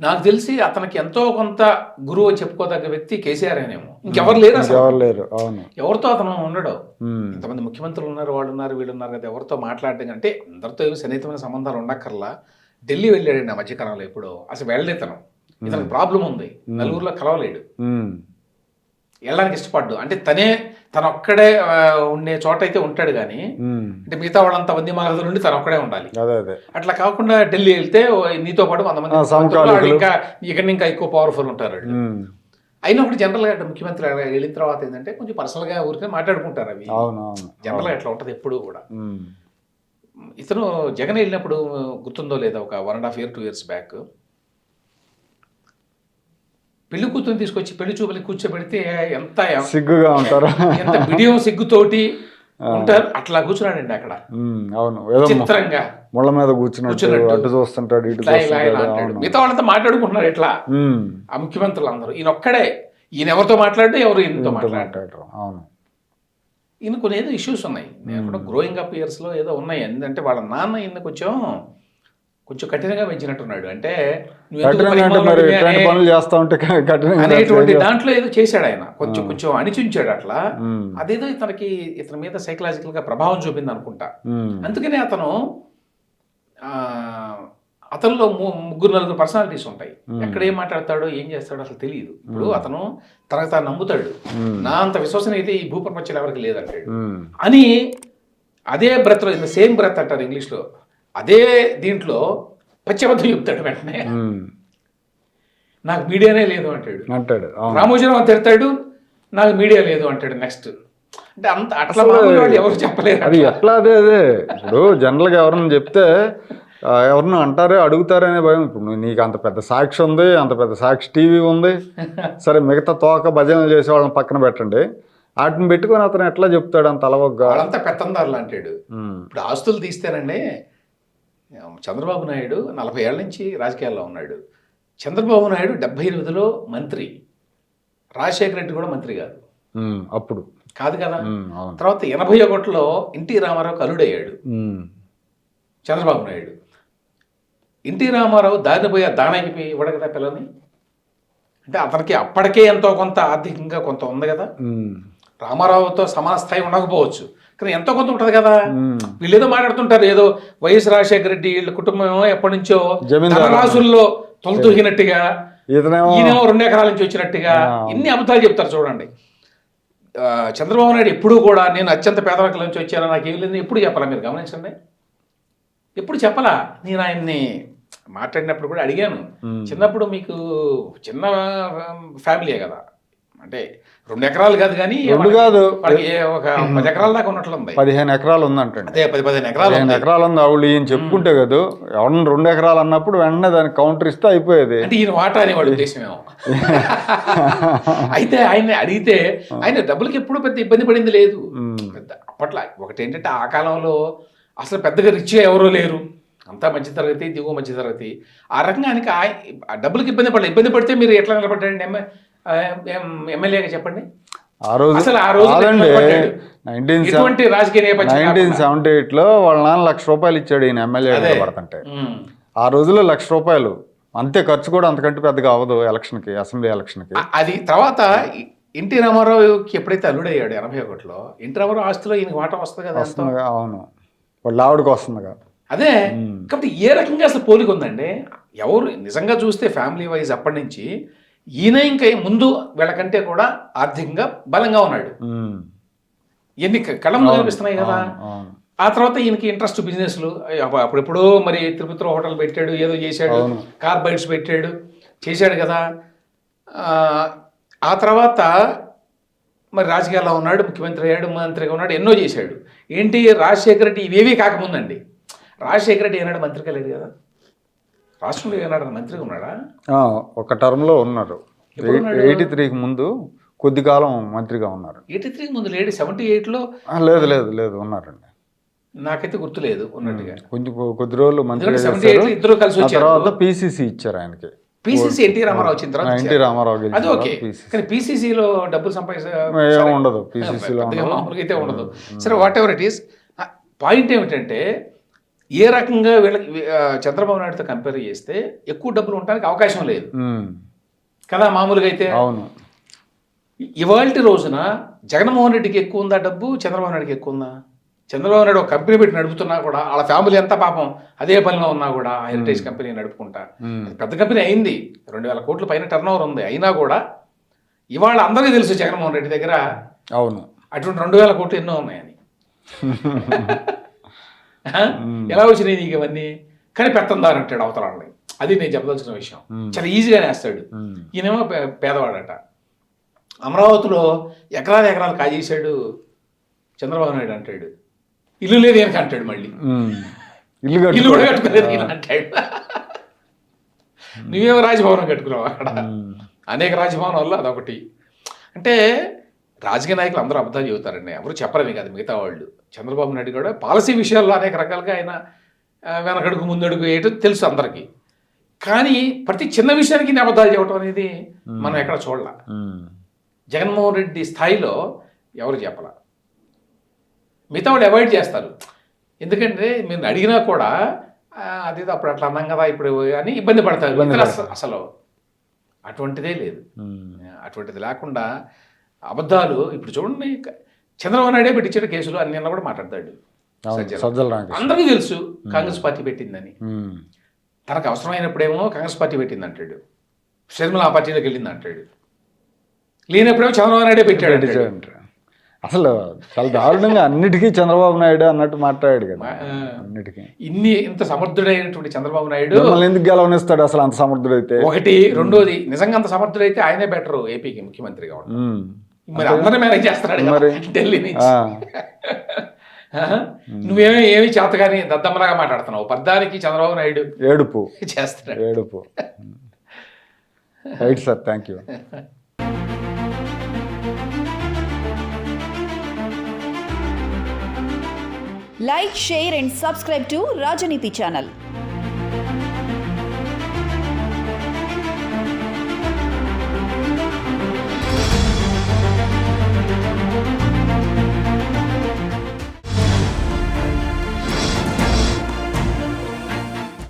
నాకు తెలిసి అతనికి ఎంతో కొంత గురువు చెప్పుకోదగ్గ వ్యక్తి కేసీఆర్ అనేమో. ఇంకెవరు లేరు ఎవరు లేరు అవును. ఎవరితో అతను ఉండడు. ఇంతమంది ముఖ్యమంత్రులు ఉన్నారు వాళ్ళు ఉన్నారు వీళ్ళు ఉన్నారు కదా ఎవరితో మాట్లాడడం అంటే అందరితో ఏమి సన్నిహితమైన సంబంధాలు ఉండక్కర్లా. ఢిల్లీ వెళ్ళాడండి ఆ మధ్యకాలంలో ఎప్పుడో. అసలు వెళ్ళలేదు ఇతను ఇతనికి ప్రాబ్లం ఉంది. నలుగురిలో కలవలేడు. వెళ్ళడానికి ఇష్టపడ్డు. అంటే తనే తన ఒక్కడే ఉండే చోట అయితే ఉంటాడు కానీ. అంటే మిగతా వాళ్ళంతా వంది మాగదులు నుండి తను ఒక్కడే ఉండాలి అట్లా కాకుండా ఢిల్లీ వెళ్తే నీతో పాటు మంది. ముఖ్యమంత్రులు, ఇంకా ఇక్కడ ఇంకా ఎక్కువ పవర్ఫుల్ ఉంటారు. ఉమ్. అయినప్పుడు జనరల్గా అంటే ముఖ్యమంత్రి వెళ్ళిన తర్వాత ఏంటంటే కొంచెం పర్సనల్గా ఊరికే మాట్లాడుకుంటారు అవి జనరల్గా ఎట్లా ఉంటుంది ఎప్పుడు కూడా. ఇతను జగన్ వెళ్ళినప్పుడు గుర్తుందో లేదా ఒక one and half year two years back పెళ్ళి కూతురు తీసుకొచ్చి పెళ్ళి చూపులకి కూర్చోబెడితే ఎంత సిగ్గుగా ఉంటారు. ఎంత బిడియం సిగ్గుతోటి ఉంటారు. అట్లా కూర్చున్నాడండి అక్కడ. అవును. చిత్రంగా. ముళ్ళ మీద కూర్చున్నట్టు. అటు చూస్తుంటాడు ఇటు మిగతా వాళ్ళంతా మాట్లాడుకుంటున్నారు ఇట్లా. ఆ ముఖ్యమంత్రులు అందరూ ఈయన ఒక్కడే. ఈయన ఎవరితో మాట్లాడు ఎవరు ఈయనతో ఇంత మాట్లాడు మాట్లాడరు. అవును. ఈయన కొన్ని ఏదో ఇష్యూస్ ఉన్నాయి. నేను కూడా గ్రోయింగ్ అప్ ఇయర్స్లో ఏదో ఉన్నాయి. ఎందుకంటే వాళ్ళ నాన్న ఈయన కొంచెం కొంచెం కఠినంగా పెంచినట్టున్నాడు. అంటే అనేటువంటి దాంట్లో ఏదో చేశాడు ఆయన. కొంచెం కొంచెం అణిచుంచాడు అట్లా. అదేదో ఇతనికి ఇతని మీద సైకలాజికల్గా ప్రభావం చూపింది అనుకుంటా. అందుకనే అతను ఆ, అతనిలో ముగ్గురు నలుగురు పర్సనాలిటీస్ ఉంటాయి. ఎక్కడ ఏం మాట్లాడతాడో ఏం చేస్తాడో అసలు తెలియదు. ఇప్పుడు అతను తనకు తాను నమ్ముతాడు. నా అంత విశ్వసనీయత ఈ భూప్రపంచంలో ఎవరికి లేదంటాడు. అని అదే బ్రెత్లో సేమ్ బ్రెత్ అంటారు ఇంగ్లీష్లో. అదే దీంట్లో పశ్చిమర్థం చెప్తాడు వెంటనే. నాకు మీడియానే లేదు అంటాడు. అంటాడు రామోజీరావు తిడతాడు నాకు మీడియా లేదు అంటాడు నెక్స్ట్. అంటే అంత అట్లా ఎవరు చెప్పలేరు అది ఎట్లా అదే అదే. ఇప్పుడు జనరల్గా ఎవరన్నా చెప్తే ఆ, ఎవరన్నా అంటారే అడుగుతారనే భయం. ఇప్పుడు నీకు అంత పెద్ద సాక్షి ఉంది అంత పెద్ద సాక్షి టీవీ ఉంది. [LAUGHS] సరే మిగతా తోక భజనలు చేసే వాళ్ళని పక్కన పెట్టండి. వాటిని పెట్టుకొని అతను ఎట్లా చెప్తాడు అంత అలవగ్గా వాళ్ళంతా పెత్తందారులు అంటాడు. ఇప్పుడు ఆస్తులు తీస్తేనండి చంద్రబాబు నాయుడు నలభై ఏళ్ళ నుంచి రాజకీయాల్లో ఉన్నాడు. చంద్రబాబు నాయుడు డెబ్బై ఎనిమిదిలో మంత్రి. రాజశేఖర రెడ్డి కూడా మంత్రి కాదు. అప్పుడు. కాదు కదా? తర్వాత ఎనభై ఒకటిలో ఎన్టీ రామారావు కలుడయ్యాడు. చంద్రబాబు నాయుడు. ఎన్టీ రామారావు దారిని పోయి దానానికి ఇవ్వడు కదా పిల్లని? అంటే అతనికి అప్పటికే ఎంతో కొంత ఆర్థికంగా కొంత ఉంది కదా. రామారావుతో సమాన స్థాయి ఉండకపోవచ్చు. కానీ ఎంతో కొంత ఉంటుంది కదా. వీళ్ళు ఏదో మాట్లాడుతుంటారు ఏదో వైఎస్ రాజశేఖర రెడ్డి వీళ్ళ కుటుంబం ఎప్పటి నుంచో రాసుల్లో తొలతూగినట్టుగా ఈయనేమో రెండు ఎకరాల నుంచి వచ్చినట్టుగా ఇన్ని అబద్ధాలు చెప్తారు చూడండి. చంద్రబాబు నాయుడు ఎప్పుడూ కూడా నేను అత్యంత పేదరికల నుంచి వచ్చాను నాకు ఏం లేదు ఎప్పుడు చెప్పాలా? మీరు గమనించండి. ఎప్పుడు చెప్పలా? నేను ఆయన్ని మాట్లాడినప్పుడు కూడా అడిగాను. చిన్నప్పుడు మీకు చిన్న ఫ్యామిలీయే కదా. అంటే రెండు ఎకరాలు కాదు కానీ రెండు కాదు. ఒక పది ఎకరాల దాకా ఉన్నట్లుంది పదిహేను ఎకరాలు ఉందంటండి. అదే పది పదిహేను ఎకరాలు పదిహేను ఉంది. ఎకరాలు ఉంది ఆవిడ ఈయన చెప్పుకుంటే కదా. ఎవరన్నా రెండు ఎకరాలు అన్నప్పుడు వెంటనే దానికి కౌంటర్ ఇస్తే అయిపోయేది. అంటే ఈయన వాటా అనేవాడు ఉద్దేశమేమో. [LAUGHS] అయితే ఆయన అడిగితే ఆయన డబ్బులకి ఎప్పుడు పెద్ద ఇబ్బంది పడింది లేదు. పెద్ద అప్పట్లో ఒకటి ఏంటంటే ఆ కాలంలో అసలు పెద్దగా రిచ్ ఎవరూ లేరు. అంతా మధ్య తరగతి దిగువ మధ్య తరగతి. ఆ రకంగా ఆయనకి డబ్బులకి ఇబ్బంది పడలేదు ఇబ్బంది పడితే మీరు ఎట్లా నిలబడ్డారండి ఎమ్మెల్యేగా చెప్పండి ఆ రోజు అసలు ఆ రోజు కాదండి నిలబడ్డాడు. నైన్టీన్. సెవెంటీ ఎయిట్లో వాళ్ళ నాన్న లక్ష రూపాయలు ఇచ్చాడు ఈయన ఎమ్మెల్యే. పడుతుంటే. ఆ రోజుల్లో లక్ష రూపాయలు అంతే ఖర్చు కూడా అంతకంటే పెద్దగా అవ్వదు ఎలక్షన్కి అసెంబ్లీ ఎలక్షన్కి అది తర్వాత ఎన్టీ రామారావుకి ఎప్పుడైతే అల్లుడయ్యాడు ఎనభై ఒకటిలో ఎన్టీ రామారావు ఆస్తిలో ఈయనకి వాటా వస్తుంది కదా ఎంతో. వస్తుందిగా అవును వాళ్ళ ఆవిడకి వస్తుందిగా అదే. కాబట్టి ఏ రకంగా అసలు పోలిక ఉందండి ఎవరు నిజంగా చూస్తే ఫ్యామిలీ వైజ్ అప్పటి నుంచి ఈయన ఇంకా ముందు వీళ్ళకంటే కూడా ఆర్థికంగా బలంగా ఉన్నాడు. ఎన్ని కళ్ళం కనిపిస్తున్నాయి కదా. ఆ తర్వాత ఈయనకి ఇంట్రెస్ట్ బిజినెస్లు అప్ప- అప్పుడెప్పుడో మరి తిరుపతిలో హోటల్ పెట్టాడు ఏదో చేశాడు. కార్ బైట్స్ పెట్టాడు చేశాడు కదా ఆ, తర్వాత మరి రాజకీయాల్లో ఉన్నాడు ముఖ్యమంత్రి అయ్యాడు మంత్రిగా ఉన్నాడు ఎన్నో చేశాడు ఏంటి రాజశేఖర రెడ్డి ఇవేవీ కాకముందండి రాజశేఖర రెడ్డి ఏనాడు మంత్రిగా లేదు కదా రాష్ట్రంలో ఏనాడు మంత్రిగా ఉన్నాడా? ఒక టర్మ్లో ఉన్నారు? ఎయిటీ త్రీకి ముందు కొద్ది కాలం మంత్రిగా ఉన్నారు. ఎయిటీ త్రీ ముందు లేడు. సెవెంటీ ఎయిట్లో లేదు లేదు లేదు ఉన్నారండి. నాకైతే గుర్తులేదు ఉన్నట్టుగా. కొంచెం కొద్ది రోజులు ఎయిట్లో ఇద్దరు కలిసి తర్వాత పీసీసీ ఇచ్చారు ఆయనకి. పిసిసి ఎన్టీ రామారావు వచ్చిన తర్వాత ఎన్టీ. రామారావు అది ఓకే. PCC. కానీ పీసీసీలో డబ్బులు సంపాదించ ఏం ఉండదు. పీసీసీలో మామూలుగా అయితే ఉండదు. సరే whatever it is point ఏమిటంటే ఏ రకంగా వీళ్ళకి చంద్రబాబు నాయుడుతో కంపేర్ చేస్తే ఎక్కువ డబ్బులు ఉండడానికి అవకాశం లేదు. కదా మామూలుగా అయితే? అవును. ఇవాళ రోజున జగన్మోహన్ రెడ్డికి ఎక్కువ ఉందా డబ్బు చంద్రబాబు నాయుడుకి ఎక్కువ ఉందా? చంద్రబాబు నాయుడు ఒక కంపెనీ పెట్టి నడుపుతున్నా కూడా వాళ్ళ ఫ్యామిలీ ఎంత పాపం అదే పనిలో ఉన్నా కూడా హెరిటేజ్ కంపెనీ నడుపుకుంటా. పెద్ద కంపెనీ అయింది. రెండు వేల కోట్ల పైన టర్న్ ఓవర్ ఉంది. అయినా కూడా ఇవాళ అందరికీ తెలుసు జగన్మోహన్ రెడ్డి దగ్గర అవును. అటువంటి రెండు వేల కోట్లు ఎన్నో ఉన్నాయని? [LAUGHS] ఎలా వచ్చినాయి నీకు ఇవన్నీ? కానీ పెత్తందారు అంటాడు అవతల వాళ్ళని. అది నేను చెప్పదలసిన విషయం. చాలా ఈజీగానే వేస్తాడు ఉమ్. ఈయనేమో పేదవాడట. అమరావతిలో ఎకరాలు ఎకరాలు కాజేశాడు చంద్రబాబు నాయుడు అంటాడు. ఇల్లు లేదు ఈయనకి అంటాడు మళ్ళీ. ఇల్లు కూడా కట్టుకో కట్టుకోలేదు అంటాడు. నువ్వేమో రాజభవనం కట్టుకున్నావు అక్కడ. అనేక రాజభవనాల్లో అదొకటి. అంటే రాజకీయ నాయకులు అందరూ అబద్ధాలు చెబుతారండి. ఎవరు చెప్పరమే కాదు మిగతా వాళ్ళు. చంద్రబాబు నాయుడు కూడా పాలసీ విషయాల్లో అనేక రకాలుగా ఆయన వెనకడుగు ముందడుగు వేయటం తెలుసు అందరికీ. కానీ ప్రతి చిన్న విషయానికి అబద్ధాలు చెప్పడం అనేది మనం ఎక్కడ చూడాల. జగన్మోహన్ రెడ్డి స్థాయిలో ఎవరు చెప్పాల? మిగతా వాళ్ళు అవాయిడ్ చేస్తారు. ఎందుకంటే మీరు అడిగినా కూడా "ఆ, అది అప్పుడు అట్లా అన్నాం కదా ఇప్పుడు అని ఇబ్బంది పడతారు. అసలు అటువంటిదే లేదు. అటువంటిది లేకుండా అబద్ధాలు ఇప్పుడు చూడండి చంద్రబాబు నాయుడే పెట్టించాడు కేసులు అన్ని కూడా మాట్లాడతాడు అందరికీ తెలుసు కాంగ్రెస్ పార్టీ పెట్టిందని. తనకు అవసరమైనప్పుడేమో కాంగ్రెస్ పార్టీ పెట్టింది అంటాడు షర్మిల ఆ పార్టీలోకి వెళ్ళింది అంటాడు లేనప్పుడేమో చంద్రబాబు నాయుడే పెట్టాడు. అసలు చాలా దారుణంగా అన్నిటికీ చంద్రబాబు నాయుడు అన్నట్టు మాట్లాడాడు కదా. అన్నిటికీ. ఇన్ని ఇంత సమర్థుడైనటువంటి చంద్రబాబు నాయుడు మిమ్మల్ని ఎందుకు గెలవనిస్తాడు అసలు అంత సమర్థుడైతే? ఒకటి రెండోది నిజంగా అంత సమర్థుడైతే ఆయనే బెటర్ ఏపీకి ముఖ్యమంత్రి కావడం ఉమ్. మరి అందరినీ మేనేజ్ చేస్తున్నాడు మరి. ఢిల్లీ నుంచి. [LAUGHS] నువ్వేమీ ఏమి చేతగాని దద్దమ్మలాగా మాట్లాడుతున్నావు పద్దానికి చంద్రబాబు నాయుడు ఏడుపు చేస్తున్నాడు ఏడుపు right sir thank you Like, share, and subscribe to Rajaniti channel.